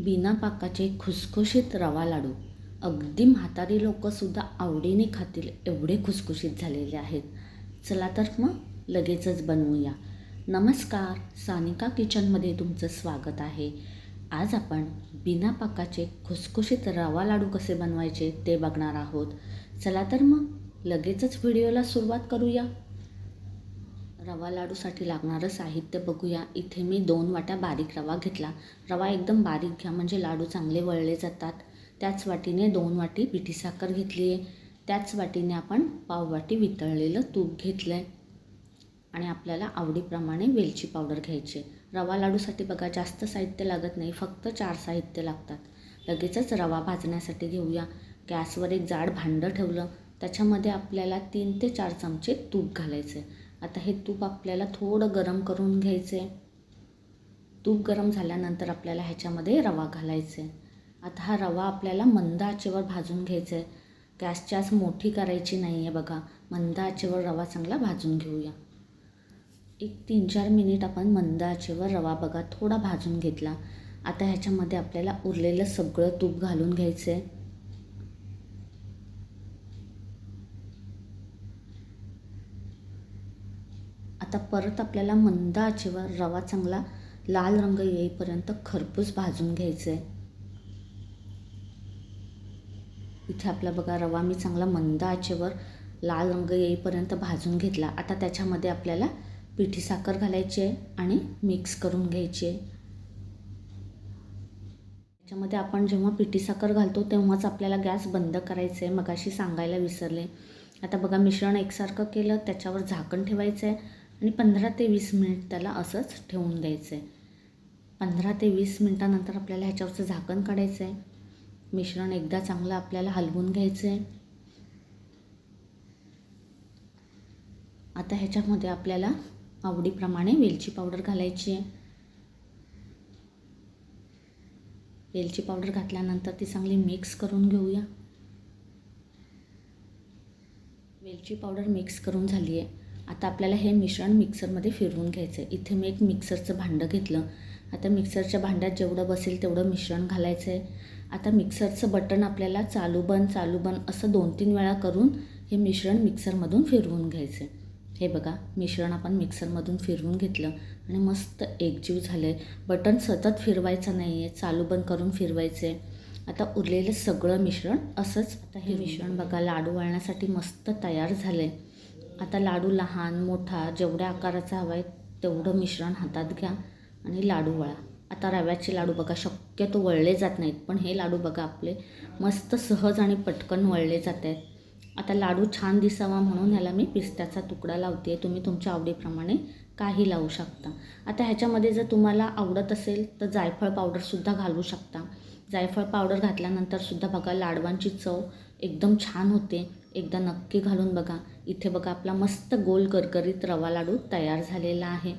बिना पाकाचे खुसखुशीत रवा लाडू. अगदी म्हातारी लोकंसुद्धा आवडीने खातील एवढे खुसखुशीत झालेले आहेत. चला तर मग लगेचच बनवूया. नमस्कार सानिका किचनमध्ये तुमचं स्वागत आहे. आज आपण बिना पाकाचे खुसखुशीत रवा लाडू कसे बनवायचे ते बघणार आहोत. चला तर मग लगेचच व्हिडिओला सुरुवात करूया. रवा लाडूसाठी लागणारं साहित्य बघूया. इथे मी दोन वाट्या बारीक रवा घेतला. रवा एकदम बारीक घ्या म्हणजे लाडू चांगले वळले जातात. त्याच वाटीने दोन वाटी पिठी साखर घेतली आहे त्याच वाटीने आपण पाववाटी वितळलेलं तूप घेतलं आहे आणि आपल्याला आवडीप्रमाणे वेलची पावडर घ्यायची आहे. रवा लाडूसाठी बघा जास्त साहित्य लागत नाही फक्त चार साहित्य लागतात. लगेचच रवा भाजण्यासाठी घेऊया. गॅसवर एक जाड भांडं ठेवलं. त्याच्यामध्ये आपल्याला तीन ते चार चमचे तूप घालायचं आहे आता हे तूप आपल्याला थोडं गरम करून घ्यायचं आहे तूप गरम झाल्यानंतर आपल्याला ह्याच्यामध्ये रवा घालायचा आहे आता हा रवा आपल्याला मंद आचेवर भाजून घ्यायचा आहे गॅसची आज मोठी करायची नाही आहे बघा. मंद आचेवर रवा चांगला भाजून घेऊया. एक तीन चार मिनिट आपण मंद आचेवर रवा बघा थोडा भाजून घेतला. आता ह्याच्यामध्ये आपल्याला उरलेलं सगळं तूप घालून घ्यायचं आहे आता परत आपल्याला मंद आचेवर रवा चांगला लाल रंग येईपर्यंत खरपूस भाजून घ्यायचं आहे इथे आपला बघा रवा मी चांगला मंद आचेवर लाल रंग येईपर्यंत भाजून घेतला. आता त्याच्यामध्ये आपल्याला पिठी साखर घालायची आहे आणि मिक्स करून घ्यायची आहे. त्याच्यामध्ये आपण जेव्हा पिठी साखर घालतो तेव्हाच आपल्याला गॅस बंद करायचं आहे मगाशी सांगायला विसरले. आता बघा मिश्रण एकसारखं केलं त्याच्यावर झाकण ठेवायचं आहे आणि पंधरा ते वीस मिनिट त्याला असंच ठेवून द्यायचं आहे पंधरा ते वीस मिनटानंतर आपल्याला ह्याच्यावरचं झाकण काढायचं आहे मिश्रण एकदा चांगलं आपल्याला हलवून घ्यायचं आहे आता ह्याच्यामध्ये आपल्याला आवडीप्रमाणे वेलची पावडर घालायची आहे वेलची पावडर घातल्यानंतर ती चांगली मिक्स करून घेऊया. वेलची पावडर मिक्स करून झाली आहे आता आपल्याला हे मिश्रण मिक्सरमध्ये फिरवून घ्यायचं आहे इथे मी एक मिक्सरचं भांडं घेतलं. आता मिक्सरच्या भांड्यात जेवढं बसेल तेवढं मिश्रण घालायचं आहे आता मिक्सरचं बटन आपल्याला चालू बंद चालू बंद असं दोन तीन वेळा करून हे मिश्रण मिक्सरमधून फिरवून घ्यायचं आहे हे बघा मिश्रण आपण मिक्सरमधून फिरवून घेतलं आणि मस्त एकजीव झालं आहे बटन सतत फिरवायचं नाही आहे चालू बंद करून फिरवायचं आहे आता उरलेलं सगळं मिश्रण असंच आता हे मिश्रण बघा लाडू वळण्यासाठी मस्त तयार झालं आहे आता लाडू लहान मोठा जेवढ्या आकाराचा हवा आहे तेवढं मिश्रण हातात घ्या आणि लाडू वळा. आता रव्याचे लाडू बघा शक्यतो वळले जात नाहीत पण हे लाडू बघा आपले. मस्त सहज आणि पटकन वळले जात आहेत. आता लाडू छान दिसावा म्हणून ह्याला मी पिस्त्याचा तुकडा लावते तुम्ही तुमच्या आवडीप्रमाणे काही लावू शकता. आता ह्याच्यामध्ये जर तुम्हाला आवडत असेल तर जायफळ पावडरसुद्धा घालू शकता. जायफळ पावडर घातल्यानंतरसुद्धा बघा लाडवांची चव एकदम छान होते. एकदा नक्की घालून बघा. इथे बघा आपला मस्त गोल करकरीत रवा लाडू तयार झालेला आहे.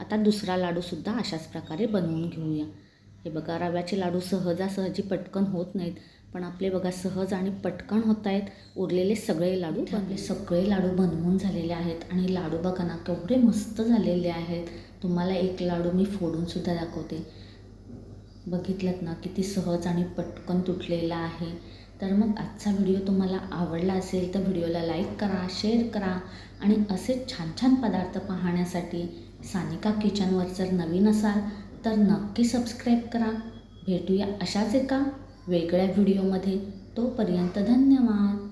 आता दुसरा लाडूसुद्धा अशाच प्रकारे बनवून घेऊया. हे बघा रव्याचे लाडू सहजासहजी पटकन होत नाहीत पण आपले बघा सहज आणि पटकन होत आहेत. उरलेले सगळे लाडू आपले सगळे लाडू बनवून झालेले आहेत. आणि लाडू बघा ना केवढे मस्त झालेले आहेत. तुम्हाला एक लाडू मी फोडूनसुद्धा दाखवते. बघितलं ना किती सहज आणि पटकन तुटलेला आहे. तर मग आजचा व्हिडिओ तुम्हाला आवडला असेल तर व्हिडिओला लाईक करा शेअर करा आणि असेच छान छान पदार्थ पाहण्यासाठी सानिका किचनवर जर नवीन असाल तर नक्की सबस्क्राईब करा. भेटूया अशाच एका वेगळ्या व्हिडिओमध्ये. तोपर्यंत धन्यवाद.